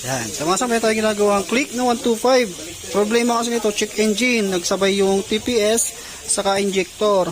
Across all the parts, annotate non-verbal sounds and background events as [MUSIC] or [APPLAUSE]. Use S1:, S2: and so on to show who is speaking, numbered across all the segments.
S1: Yan. Sa mga sabay tayo ginagawa ang click na 125. Problema kasi nito, check engine. Nagsabay yung TPS saka injector.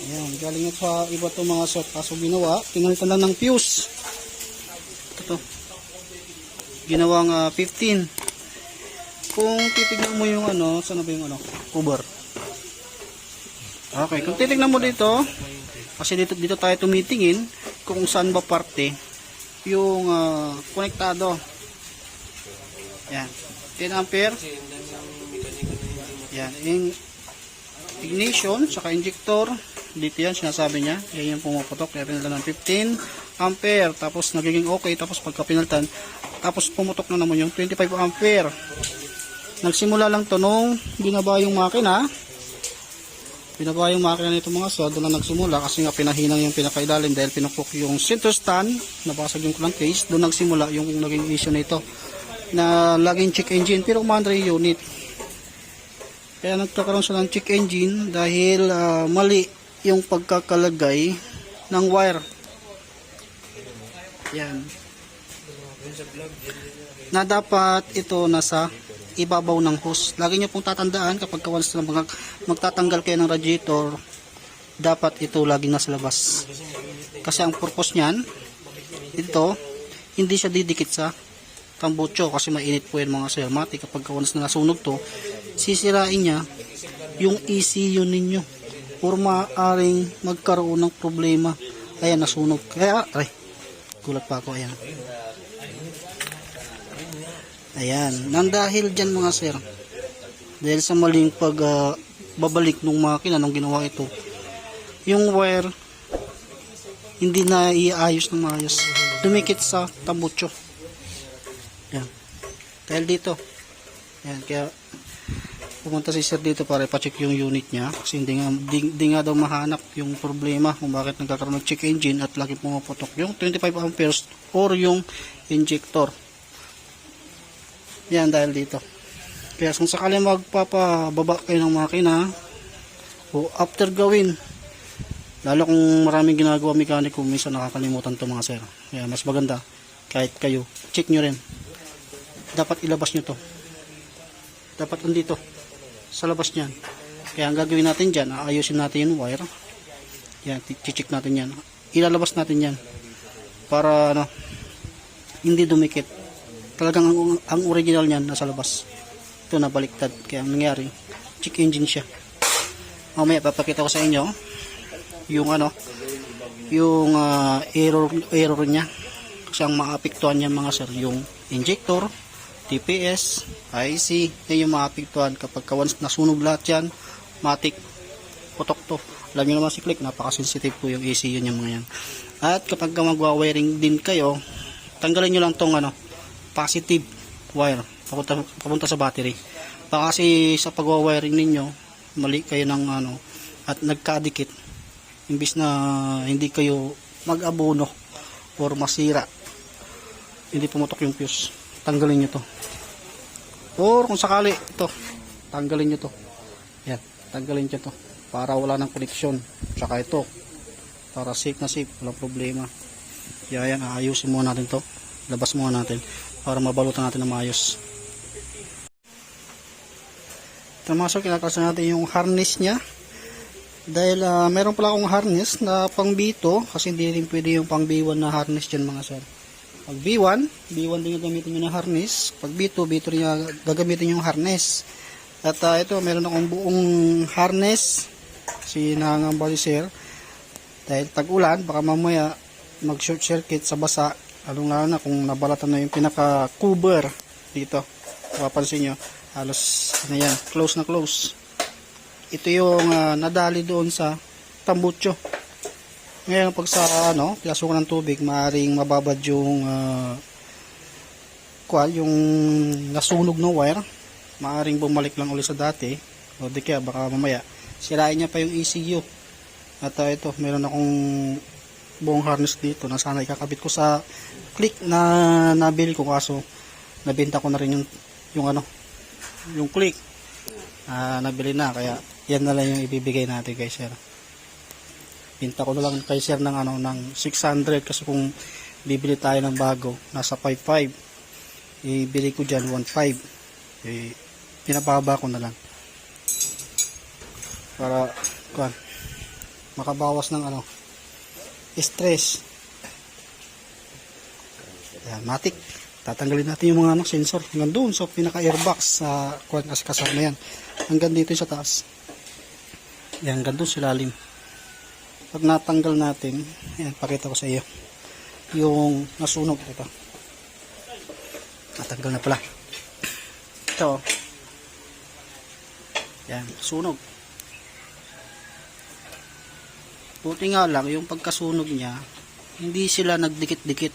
S1: Ayan, galing ito sa iba itong mga set. Kaso ginawa, pinalitan lang ng fuse. Ito to. Ginawang ah, 15. Kung titignan mo yung ano, saan na ba yung ano? Cover. Okay, kung titignan mo dito, kasi dito, dito tayo tumitingin kung saan ba parte yung ah, konektado. Yan. 10 ampere. Yan. Yung ignition, saka injector. Dito yan, sinasabi niya. Yan yung pumuputok. Kaya pinalitan ng 15 ampere. Tapos nagiging okay. Tapos pagka pinalitan, tapos pumutok na naman yung 25 ampere. Nagsimula lang to nung binaba yung makina. Binaba yung makina nito mga so, doon na nagsimula kasi nga pinahinang yung pinakailalim dahil pinukok yung center stand, nabasag yung crankcase, doon nagsimula yung naging issue nito na laging check engine pero umandar yung unit. Kaya nagkakaroon siya ng check engine dahil ah, mali yung pagkakalagay ng wire. Yan. Na dapat ito nasa ibabaw ng hose. Lagi niyo pong tatandaan kapag once na mag- magtatanggal kayo ng radiator, dapat ito laging nasa labas. Kasi ang purpose niyan, ito, hindi siya didikit sa tambucho kasi mainit po yan mga sermatic. Kapag once na nasunog to, sisirain niya yung ECU ninyo or maaaring magkaroon ng problema. Ayan, nasunog. Kaya, ay, gulat pa ako. Ayan. Ayan. Nang dahil dyan mga sir, dahil sa maling pag ah, babalik ng makina nung ginawa ito, yung wire hindi na iayos ng maayos. Dumikit sa tambucho. Dahil dito. Yan. Kaya pumunta si sir dito para ipacheck yung unit niya kasi hindi nga, di, di nga daw mahanap yung problema kung bakit nagkakaroon ng check engine at lagi pumaputok yung 25 amperes or yung injector. Yan dahil dito. Kaya kung sakali magpapababa kayo ng makina o after gawin lalo kung maraming ginagawa mekaniko minsan nakakalimutan to mga sir. Kaya mas maganda kahit kayo check nyo rin. Dapat ilabas nyo to. Dapat andito sa labas niyan. Kaya ang gagawin natin dyan, aayusin natin yung wire. Yan, check natin yan. Ilalabas natin yan. Para ano, hindi dumikit. Talagang ang, ang original niyan nasa labas. Ito nabaliktad. Kaya ang nangyari, check engine siya. Mamaya papakita ko sa inyo yung ano, yung ah, error error niya. Kasi ang maapektuhan niya mga sir, yung injector, TPS, IC, yan yung maapektuhan kapag ka once nasunog lahat yan, matik, putok to. Alam niyo naman si Click, napaka-sensitive po yung ECU niya mga yan. At kapag ka magwa-wiring din kayo, tanggalin nyo lang tong ano, positive wire, papunta, papunta sa battery. Baka kasi sa pagwa-wiring ninyo, mali kayo ng ano, at nagkadikit, imbis na hindi kayo mag-abono or masira, hindi pumutok yung fuse, tanggalin nyo to. Or kung sakali, ito, tanggalin nyo to. Yan, tanggalin nyo to. Para wala ng koneksyon. Tsaka ito, para safe na safe, walang problema. Kaya yan, aayusin muna natin to. Labas muna natin para mabalutan natin ng maayos. Tamasok, kinakasan natin yung harness niya. Dahil ah, meron pala akong harness na pang B2 kasi hindi rin pwede yung pang B1 na harness dyan mga sir. Pag B1, B1 din yung gamitin nyo na harness. Pag B2, B2 rin gagamitin yung harness. At ah, ito, meron akong buong harness. Si nangangamba si sir. Dahil tag-ulan, baka mamaya mag-short circuit sa basa. Lalo lalo na kung nabalatan na yung pinaka-cover dito. Mapapansin nyo, halos na yan, close na close. Ito yung ah, nadali doon sa tambucho. Ngayon pag sa ano, pinasukan ng tubig, maaring mababad yung uh, kual, yung nasunog ng wire. Maaring bumalik lang ulit sa dati. O di kaya baka mamaya sirain niya pa yung ECU. At uh, ito, meron akong buong harness dito na sana ikakabit ko sa click na nabili ko kaso nabenta ko na rin yung yung ano yung click ah nabili na kaya yan na lang yung ibibigay natin kay sir Pinta ko na lang kay sir ng ano ng 600 kasi kung bibili tayo ng bago nasa 55 ibili ko dyan 1.5 eh, pinababa ko na lang. Para kuan makabawas ng ano stress. Yan matik. Tatanggalin natin yung mga ano, sensor. Hanggang doon sa pinaka airbox sa kuan kasi kasama yan. Hanggang dito sa taas. Yan hanggang doon sa pag natanggal natin yan pakita ko sa iyo. Yung nasunog ito. Natanggal na pala. Ito. Oh. yan sunog. Buti nga lang yung pagkasunog niya hindi sila nagdikit-dikit.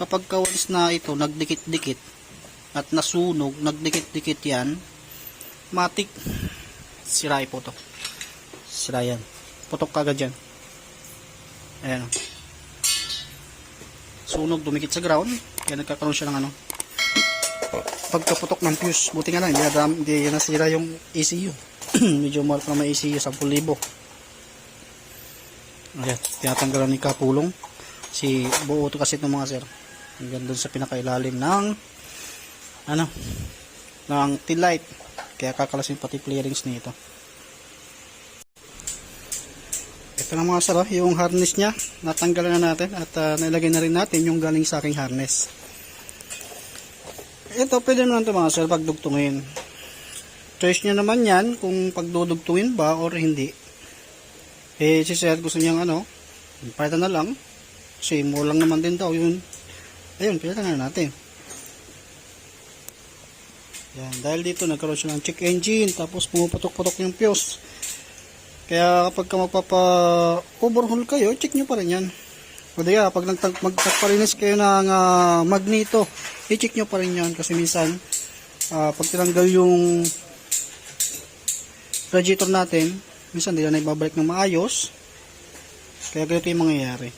S1: Kapag kawalis na ito nagdikit-dikit at nasunog nagdikit-dikit yan matik. Sira po to sira yan putok kagad yan. Ayan. Sunog dumikit sa ground. Kaya nagkakaroon siya ng ano pagkaputok ng fuse. Buti nga lang hindi, hindi nasira yung ECU [CLEARS THROAT] medyo mahal pa naman ECU 10,000 ayan tinatanggalan ni Kapulong. Si buo to kasi itong mga sir. Hanggang doon sa pinakailalim ng ano ng tail light kaya kakalasin pati clearings nito ito na mga oh, yung harness nya natanggalan na natin at uh, nilagay na rin natin yung galing sa aking harness. Ito pwede naman ito mga sir pagdugtungin. Choice nyo naman yan kung pagdudugtungin ba or hindi. Eh si sir gusto niyang ano palitan na lang. Kasi mo lang naman din daw yun. Ayun palitan na natin. Yan dahil dito nagkaroon siya ng check engine tapos pumuputok-putok yung fuse kaya kapag ka magpapa overhaul kayo check nyo pa rin yan. O diya pag nagtag, magtagpalinis kayo ng ah, magneto i-check nyo pa rin yan. Kasi minsan ah, pag tinanggal yung radiator natin minsan hindi na ibabalik ng maayos. Kaya ganito yung mangyayari.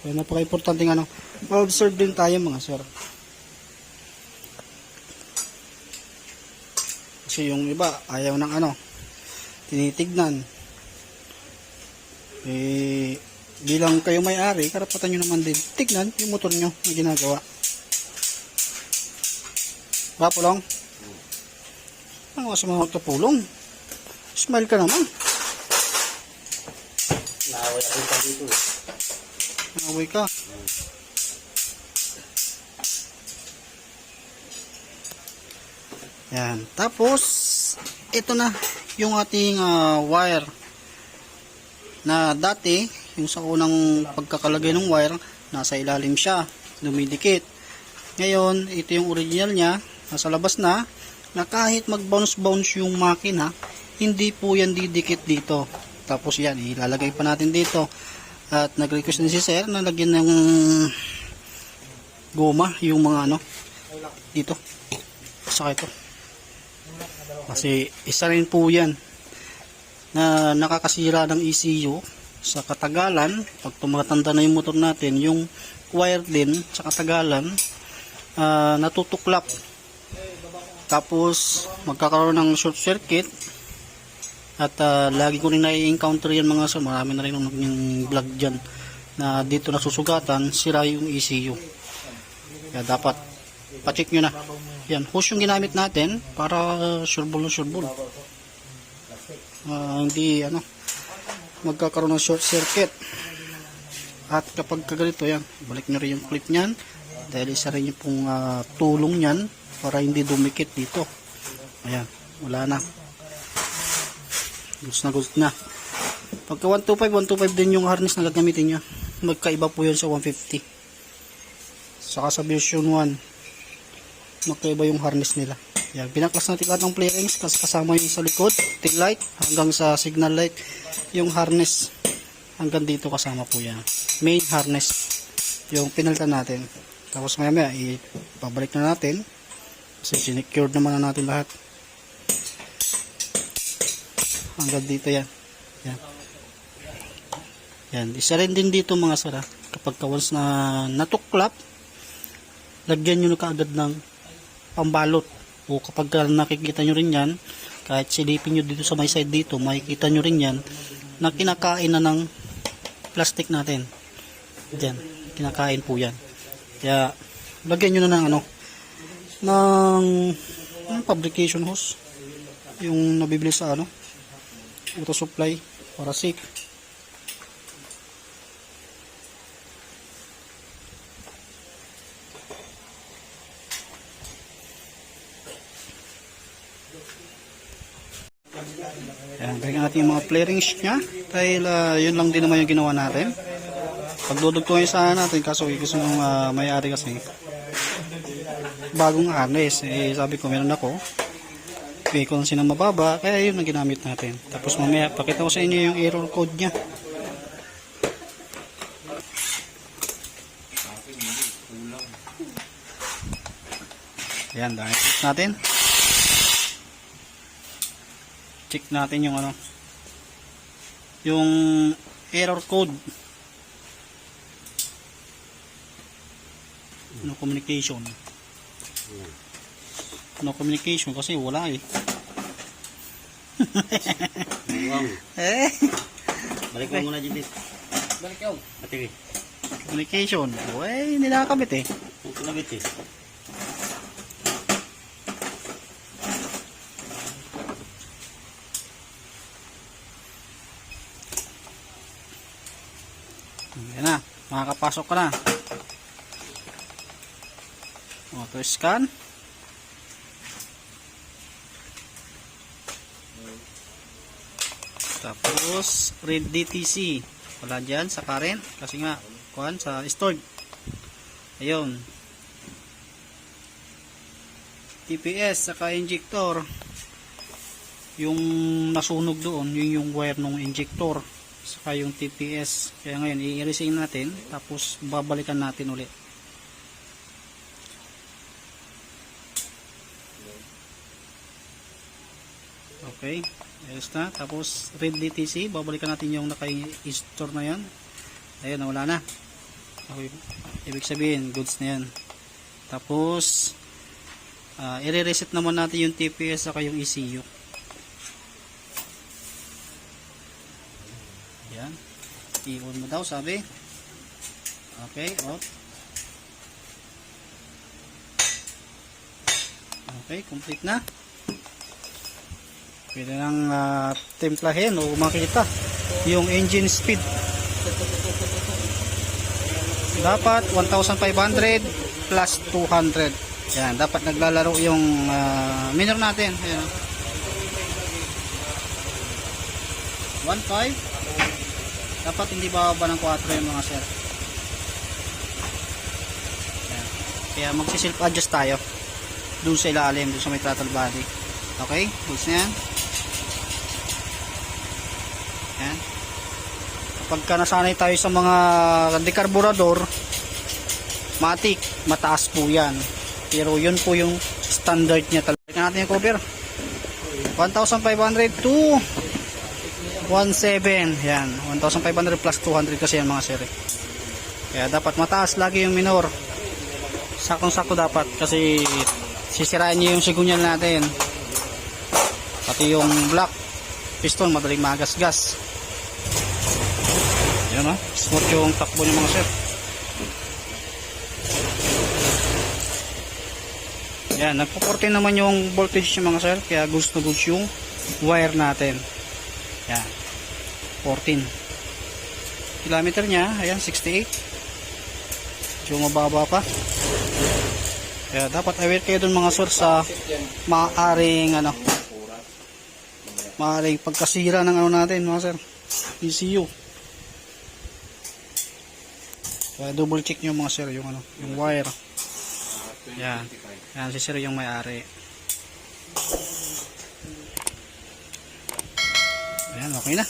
S1: Kaya napaka-importante ano ma-observe din tayo mga sir. Kasi yung iba ayaw ng ano tinitignan. Eh bilang kayo may-ari karapatan nyo naman din. Tignan yung motor nyo na ginagawa. Rapulong ang mga sa mga magtapulong smile ka naman.
S2: Naaway ako pa dito.
S1: Naway ka. Yan. Tapos, ito na yung ating ah, wire na dati, yung sa unang pagkakalagay ng wire, nasa ilalim siya, dumidikit. Ngayon, ito yung original niya, nasa labas na, na kahit mag-bounce-bounce yung makina, hindi po yan didikit dito. Tapos yan, ilalagay pa natin dito. At nag-request din si sir na lagyan ng goma yung mga ano dito. Saka ito. Kasi isa rin po yan na nakakasira ng ECU sa katagalan. Pag tumatanda na yung motor natin, yung wire din sa katagalan ah, natutuklap. Tapos magkakaroon ng short circuit at ah, lagi ko rin na-encounter yan mga sir. Marami na rin yung vlog dyan na dito nasusugatan, sira yung ECU. Kaya dapat pacheck nyo na. Yan, hose yung ginamit natin para uh, sureball na sureball. Ah, hindi ano magkakaroon ng short circuit. At kapag kaganito yan, balik nyo rin yung clip nyan dahil isa rin yung pong ah, tulong nyan para hindi dumikit dito. Ayan, wala na. Gusto na gusto na. Pagka 125, 125 din yung harness na gagamitin nyo. Magkaiba po yun sa 150. Saka sa version 1, magkaiba yung harness nila. Yan, pinaklas natin lahat ng play kasama yung sa likod, tail light, hanggang sa signal light, yung harness hanggang dito kasama po yan. Main harness, yung pinalitan natin. Tapos maya maya, ipabalik na natin kasi sinecured naman na natin lahat. Hanggang dito yan. Yan. Yan. Isa rin din dito mga sara. Kapag ka once na natuklap, lagyan nyo na kaagad ng pambalot. O kapag ka nakikita nyo rin yan, kahit silipin nyo dito sa may side dito, makikita nyo rin yan, na kinakain na ng plastic natin. Diyan, kinakain po yan. Kaya, lagyan nyo na ng ano, ng, ng fabrication hose. Yung nabibili sa ano, auto supply para safe. Ayan, bigyan natin yung mga flarings niya. Dahil ah, yun lang din naman yung ginawa natin. Pagdudugtungin sana natin kaso gusto nung ah, may-ari kasi bagong harness. Eh, sabi ko meron ako. Frequency na mababa, kaya yun ang ginamit natin. Tapos mamaya, pakita ko sa inyo yung error code niya. Ayan, dahil natin. Check natin yung ano. Yung error code. No communication. No communication kasi wala eh. [LAUGHS] Eh,
S2: Balik mo muna, Judith. Balik ka. Ate,
S1: communication. Uy, hindi nakakabit eh.
S2: kinabit eh.
S1: Yan na, makakapasok ka na. Auto scan. Tapos, read DTC. Wala dyan sa current. Kasi nga, kuhan sa stored. Ayun. TPS, saka injector. Yung nasunog doon, yun yung wire ng injector saka yung TPS kaya ngayon i-resign natin tapos babalikan natin ulit. Okay ayos na. Tapos read DTC babalikan natin yung naka-store na yan. Ayun nawala na. Okay. ibig sabihin goods na yan. Tapos uh, i-reset naman natin yung TPS saka yung ECU Yan. I-on mo daw, sabi. Okay, off. Okay, complete na. Pwede nang ah, templahin o makita yung engine speed. Dapat 1,500 plus 200. Yan, dapat naglalaro yung ah, minor natin. Ayan. 1,500 dapat hindi bababa ng 4 yung mga sir. Ayan. kaya magsi self adjust tayo. Dun sa ilalim dun sa may throttle body. Okay? Goods na yan. Yan kapag ka nasanay tayo sa mga dekarburador matic mataas po yan. Pero yun po yung standard niya. Talaga natin yung cover. 1,500 to 1.7 yan 1,500 plus 200 kasi yan mga sir eh. kaya dapat mataas lagi yung minor. Sakong sakto dapat kasi sisirain niyo yung sigunyal natin. Pati yung black piston madaling magasgas. Yan ah. Smooth yung takbo niyo mga sir. Yan nagpo-14 naman yung voltage niya mga sir kaya gusto goods yung wire natin. 14. Kilometer niya, ayan, 68. Medyo mababa pa. Kaya dapat aware kayo dun mga source sa maaring ano maaring pagkasira ng ano natin mga sir ECU kaya double check nyo mga sir yung ano yung wire yan yan si sir yung may-ari Ayan, okay na.